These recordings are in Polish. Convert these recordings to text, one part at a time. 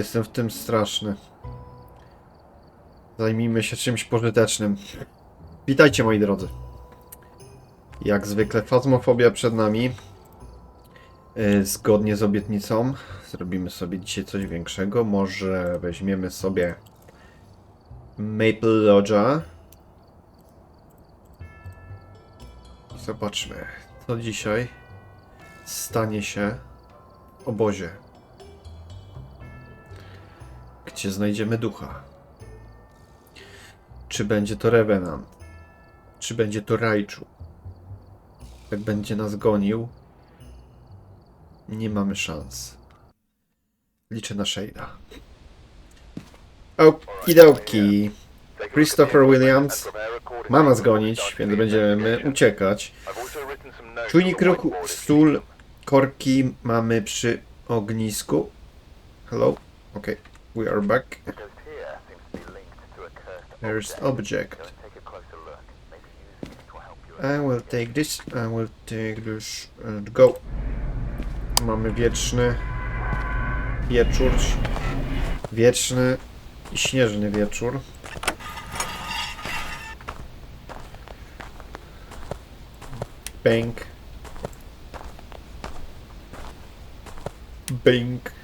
Jestem w tym straszny. Zajmijmy się czymś pożytecznym. Witajcie moi drodzy. Jak zwykle fazmofobia przed nami. Yy, Zgodnie z obietnicą zrobimy sobie dzisiaj coś większego. Może weźmiemy sobie Maple Lodge'a. Zobaczmy, co dzisiaj stanie się w obozie. Gdzie znajdziemy ducha? Czy będzie to Revenant? Czy będzie to Raichu? Jak będzie nas gonił, nie mamy Liczę na Shade'a. Okidoki. Christopher Williams ma nas gonić, więc będziemy uciekać. Czujnik ruchu, sól, korki mamy przy ognisku. Hello? Okay, we are back. There's object. I will take this, I will take this and go. Mamy wieczny wieczór. Wieczny i śnieżny wieczór. Bang. Bing.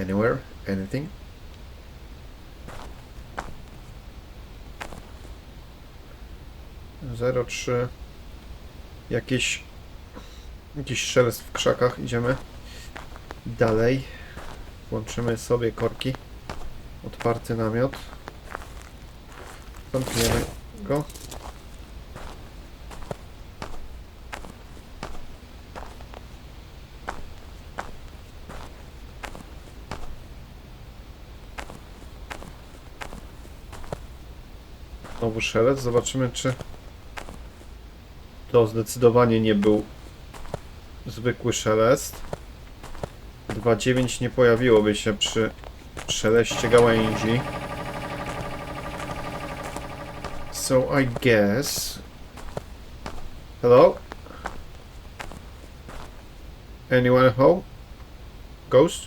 Anywhere? Anything? Zero trzy. Jakieś. Jakiś szelest w krzakach. Idziemy dalej. Włączymy sobie korki. Otwarty namiot. Zamkniemy go. Znowu. Zobaczymy, czy to zdecydowanie nie był zwykły szelest. 2.9 nie pojawiłoby się przy szeleście gałęzi. So I guess... Hello? Anyone home? Ghost?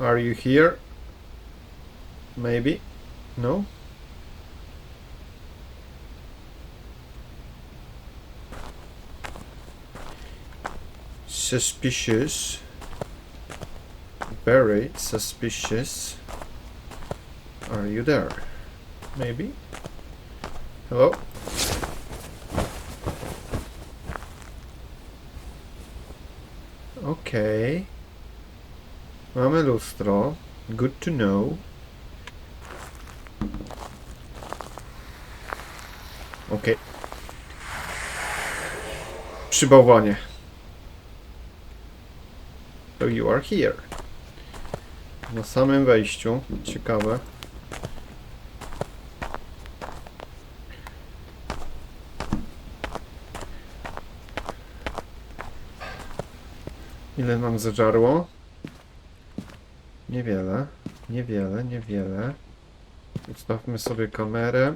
Are you here? Maybe? No? Suspicious. Very suspicious. Are you there? Maybe? Hello? Okay. Mamy lustro. Good to know. Okej. Przy bałwanie. So you are here. Na samym wejściu. Ciekawe. Ile nam zażarło? Niewiele. Niewiele, niewiele. Ustawmy sobie kamerę.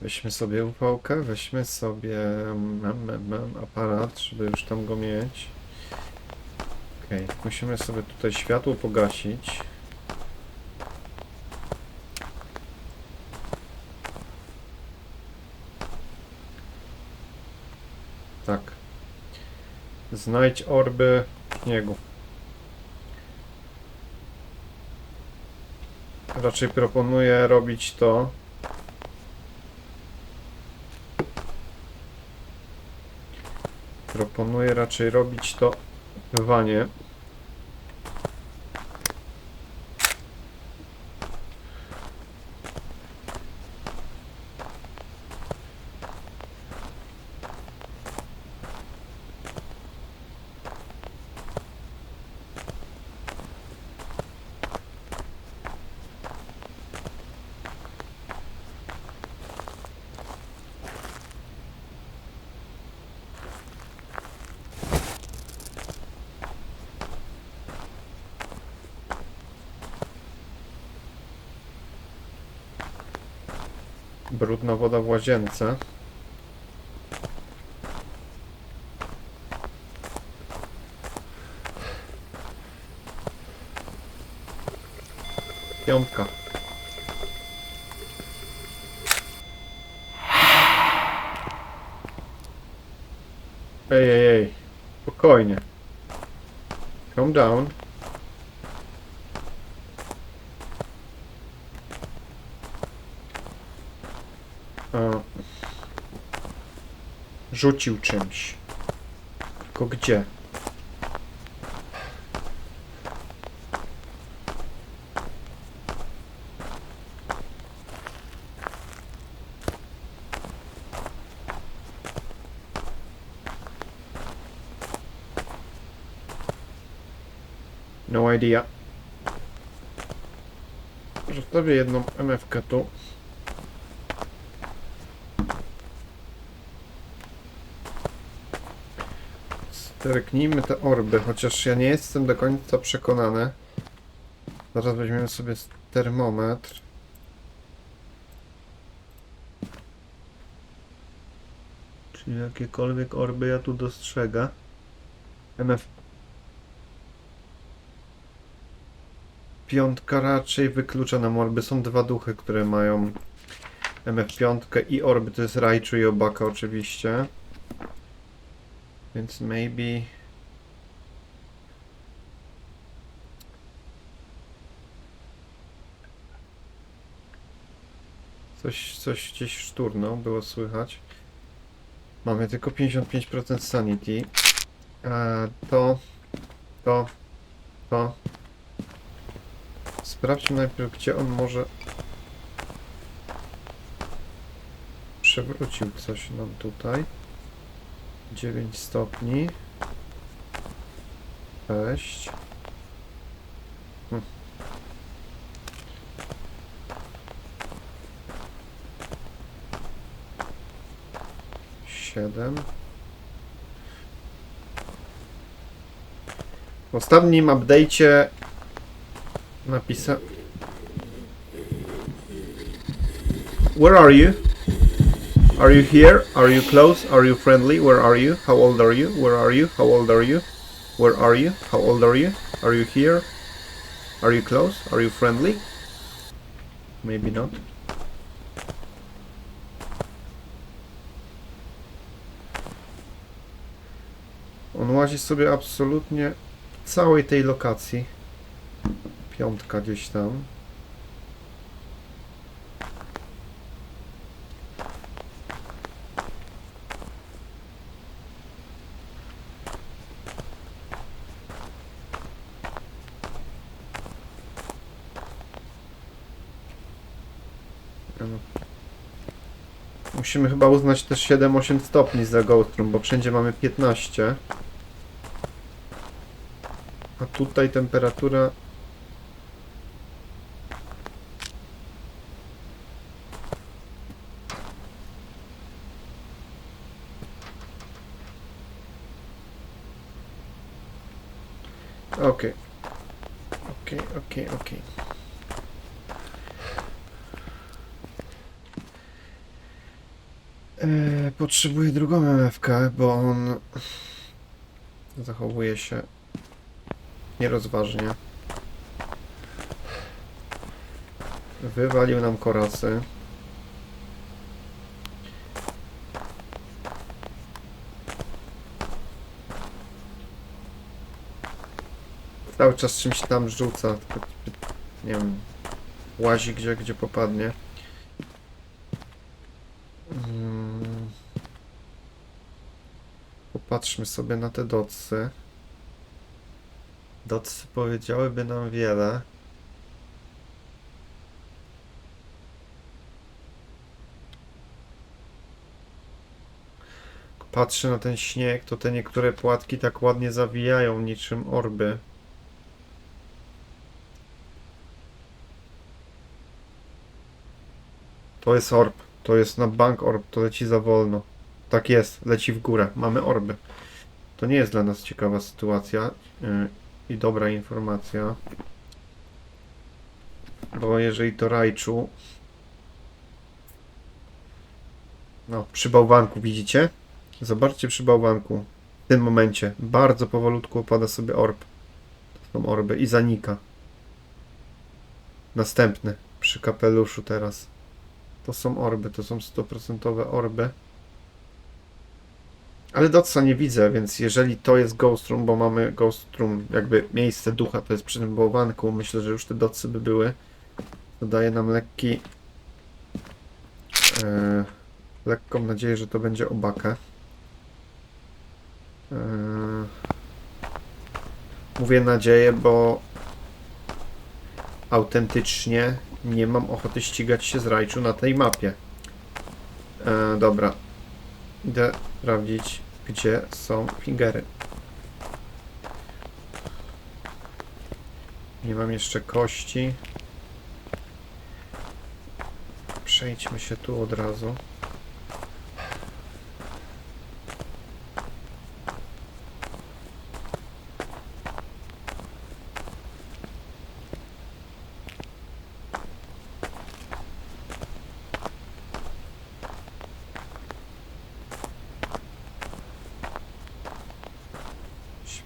Weźmy sobie upałkę, weźmy sobie mam, mam, mam aparat, żeby już tam go mieć. Okej, musimy sobie tutaj światło pogasić. Tak. Znajdź orby śniegu. Raczej proponuję robić to. Proponuję raczej robić to w Brudna woda w łazience. Piątka. Ej, ej, ej. Spokojnie. Calm down. Rzucił czymś. Tylko gdzie? No idea. Zostawię jedną MFK tu. Zerknijmy te orby, chociaż ja nie jestem do końca przekonany. Zaraz weźmiemy sobie termometr. Czy jakiekolwiek orby ja tu dostrzega? MF Piątka raczej wyklucza nam orby. Są dwa duchy, które mają MF5 i orby. To jest Raichu i Obaka oczywiście. Więc maybe... Coś, coś gdzieś szturnął, było słychać. Mamy tylko 55% sanity. E, to, to, to. Sprawdźmy najpierw, gdzie on może... Przewrócił coś nam tutaj. 9 stopni. 6. Hm. Siedem. W ostatnim update'cie napisa... Where are you? Are you here? Are you close? Are you friendly? Where are you? How old are you? Where are you? How old are you? Where are you? How old are you? Are you here? Are you close? Are you friendly? Maybe not. On łazi sobie absolutnie całej tej lokacji. Piątka gdzieś tam. No. Musimy chyba uznać też 7-8 stopni za Ghostrum, bo wszędzie mamy 15. A tutaj temperatura... Okej. Okej, okej, okej. Eee, potrzebuję drugą MFK, bo on zachowuje się nierozważnie. Wywalił nam korasy. Cały czas czymś tam rzuca, nie wiem, łazi gdzie, gdzie popadnie. Mm. Popatrzmy sobie na te dotsy. Dotsy powiedziałyby nam wiele. Patrzę na ten śnieg, to te niektóre płatki tak ładnie zawijają niczym orby. To jest orb. To jest na bank orb. To leci za wolno. Tak jest. Leci w górę. Mamy orby. To nie jest dla nas ciekawa sytuacja yy, i dobra informacja. Bo jeżeli to Raichu... No, przy bałwanku widzicie? Zobaczcie przy bałwanku. W tym momencie bardzo powolutku opada sobie orb. To są orby i zanika. Następny. Przy kapeluszu teraz. To są orby, to są 100% orby. Ale Dotsa nie widzę, więc jeżeli to jest Ghost Room, bo mamy Ghost Room, jakby miejsce ducha, to jest przy tym bałwanku, myślę, że już te dotsy by były. To daje nam lekki... E, lekką nadzieję, że to będzie obakę. E, mówię nadzieję, bo autentycznie nie mam ochoty ścigać się z Rajczu na tej mapie. E, dobra. Idę sprawdzić, gdzie są fingery. Nie mam jeszcze kości. Przejdźmy się tu od razu.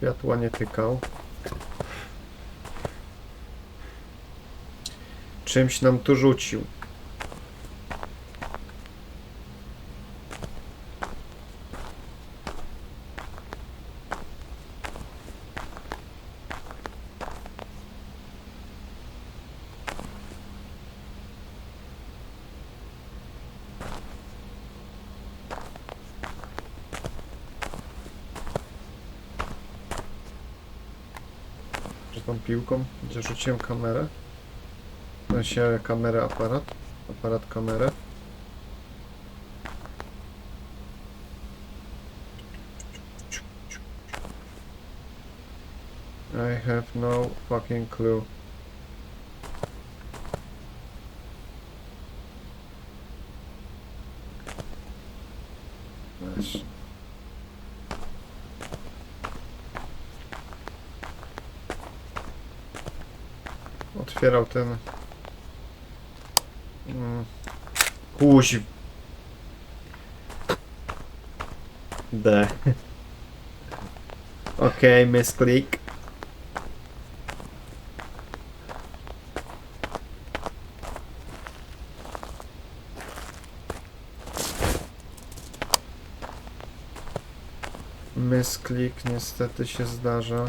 Światła nie tykał. Czymś nam tu rzucił. Że tą piłką, gdzie rzuciłem kamerę. Sensie kamerę, aparat. Aparat, kamerę. I have no fucking clue. Otwierał ten. Mm. Kuź. D. Okej, misklik. Misklik niestety się zdarza.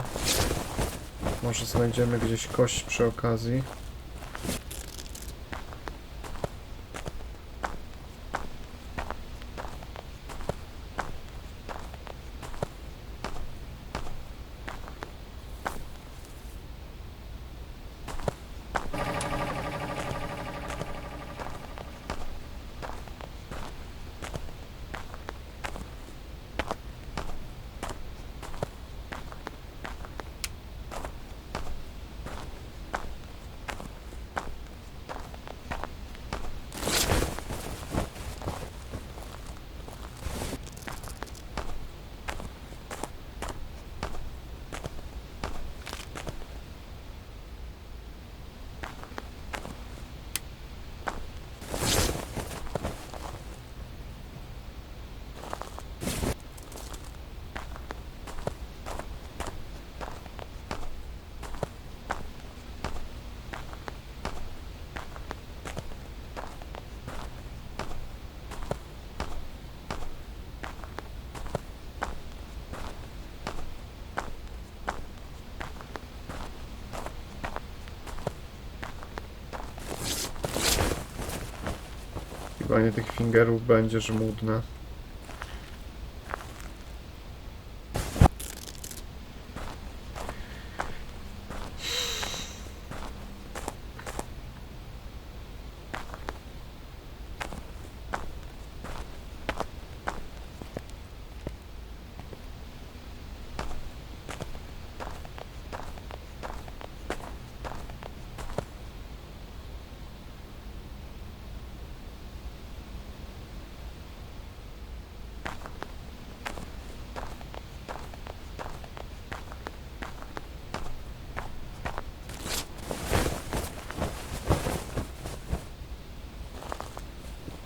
Może znajdziemy gdzieś kość przy okazji. Chyba tych fingerów będzie żmudne.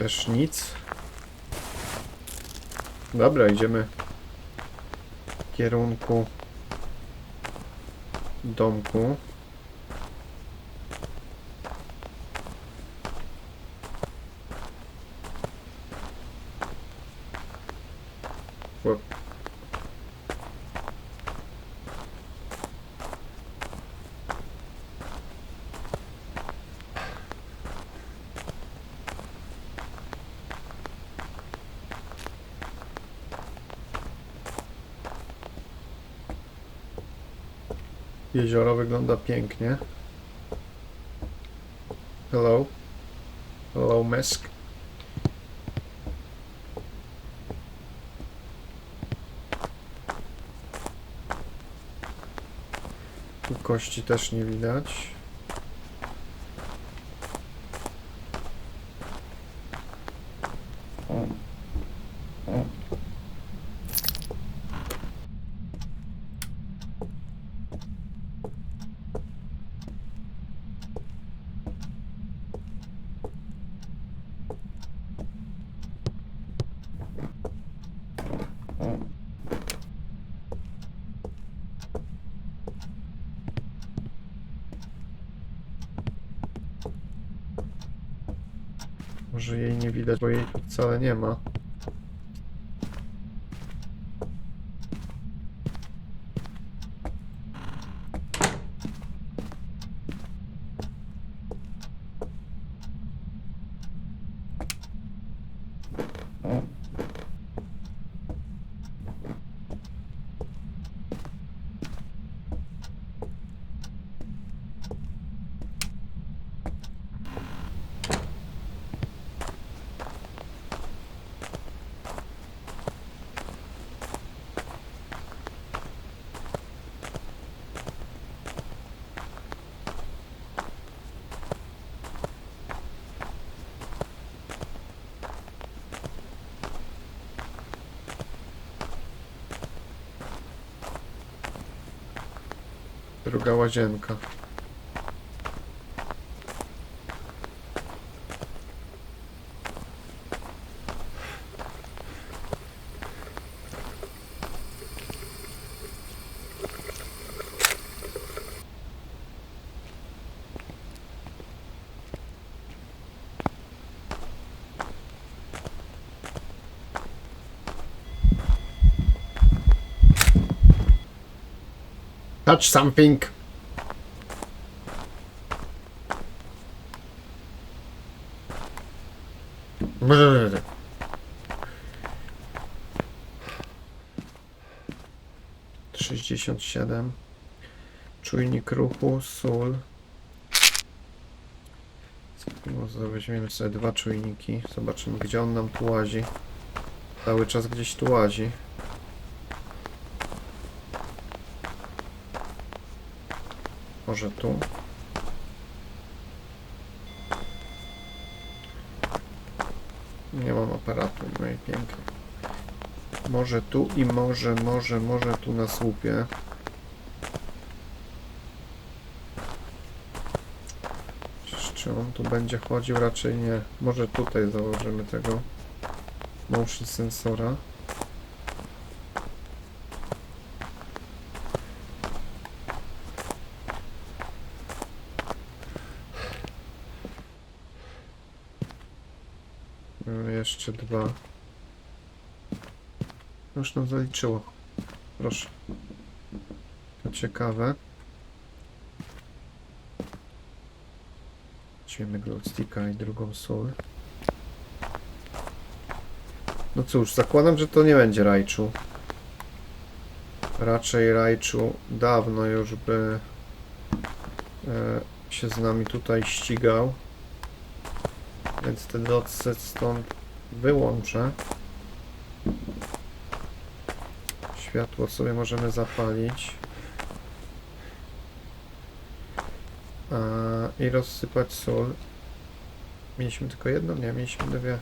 Też nic. Dobra, idziemy w kierunku domku. Jezioro wygląda pięknie. Hello. Hello, Mesk. Kości też nie widać. Może jej nie widać, bo jej tu wcale nie ma. Druga łazienka. Touch something. Brrr. Sześćdziesiąt siedem. Czujnik ruchu, sól. Weźmiemy sobie dwa czujniki. Zobaczymy gdzie on nam tu łazi. Cały czas gdzieś tu łazi. Może tu? Nie mam aparatu, no i pięknie. Może tu i może, może, może tu na słupie. Czy on tu będzie chodził? Raczej nie. Może tutaj założymy tego motion sensora. No, Jeszcze dwa. Już nam zaliczyło. Proszę. To ciekawe. Weźmiemy glowsticka i drugą sól. No cóż, zakładam, że to nie będzie Rajczu. Raczej Rajczu dawno już by e, się z nami tutaj ścigał. Więc te docy stąd wyłączę. Światło sobie możemy zapalić. I rozsypać sól. Mieliśmy tylko jedną? Nie, mieliśmy dwie.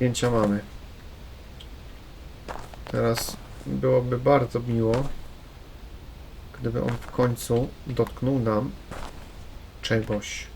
Zdjęcia mamy. Teraz byłoby bardzo miło, gdyby on w końcu dotknął nam czegoś.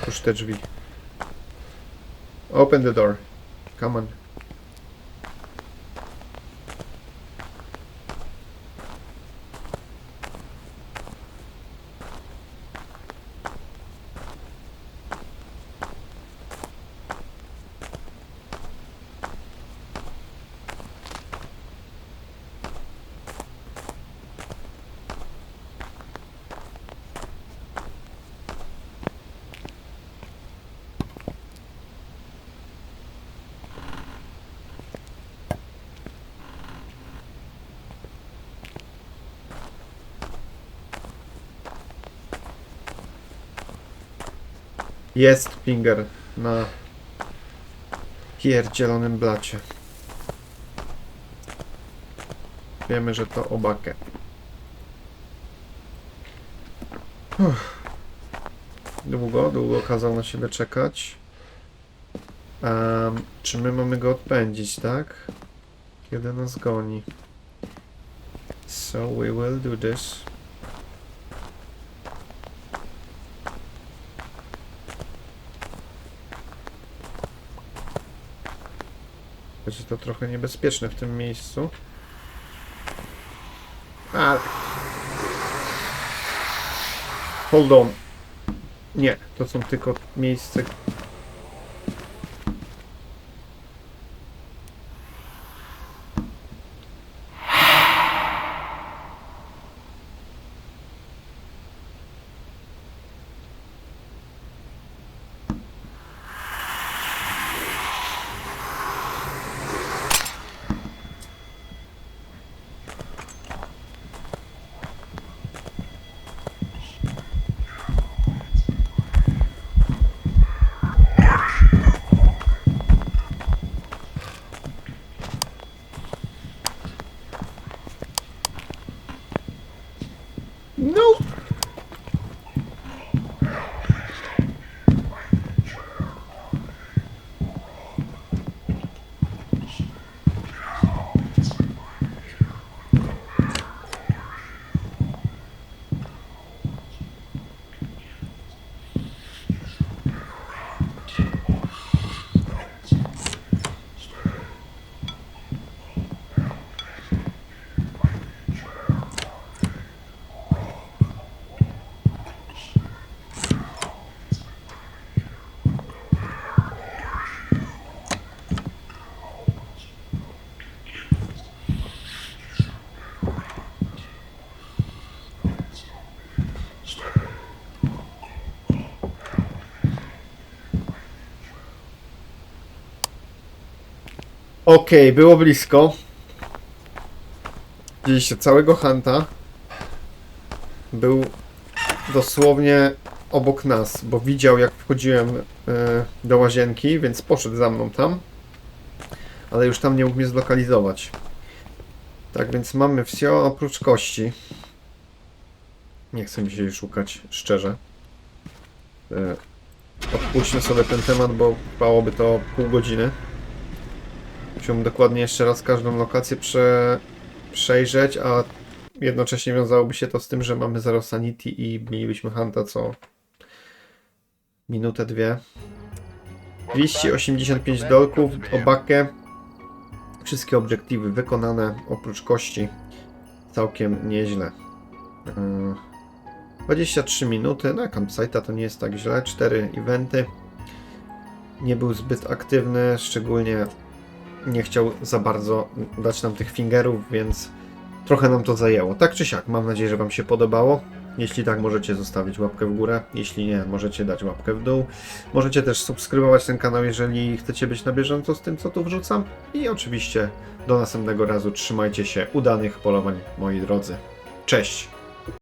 Otwórz te drzwi. Open the door. Come on. Jest finger na pierdzielonym blacie. Wiemy, że to obakę. Długo, długo kazał na siebie czekać. Em, czy my mamy go odpędzić, tak? Kiedy nas goni. So we will do this. Będzie to trochę niebezpieczne w tym miejscu. A. Hold on. Nie, to są tylko miejsce. Okej, było blisko. Widzieliście całego Hanta. Był dosłownie obok nas, bo widział jak wchodziłem e, do łazienki, więc poszedł za mną tam. Ale już tam nie mógł mnie zlokalizować. Tak więc mamy wsio oprócz kości. Nie chcę mi się jej szukać, szczerze. E, odpuśćmy sobie ten temat, bo trwałoby to pół godziny. Musiałbym dokładnie jeszcze raz każdą lokację prze, przejrzeć, a jednocześnie wiązałoby się to z tym, że mamy zero sanity i mielibyśmy Hanta co minutę, dwie. 285 dolków, obakę. Wszystkie obiektywy wykonane, oprócz kości. Całkiem nieźle. Yy, 23 minuty, na campsite'a to nie jest tak źle. 4 eventy. Nie był zbyt aktywny, szczególnie nie chciał za bardzo dać nam tych fingerów, więc trochę nam to zajęło. Tak czy siak, mam nadzieję, że Wam się podobało. Jeśli tak, możecie zostawić łapkę w górę. Jeśli nie, możecie dać łapkę w dół. Możecie też subskrybować ten kanał, jeżeli chcecie być na bieżąco z tym, co tu wrzucam. I oczywiście do następnego razu trzymajcie się. Udanych polowań, moi drodzy. Cześć!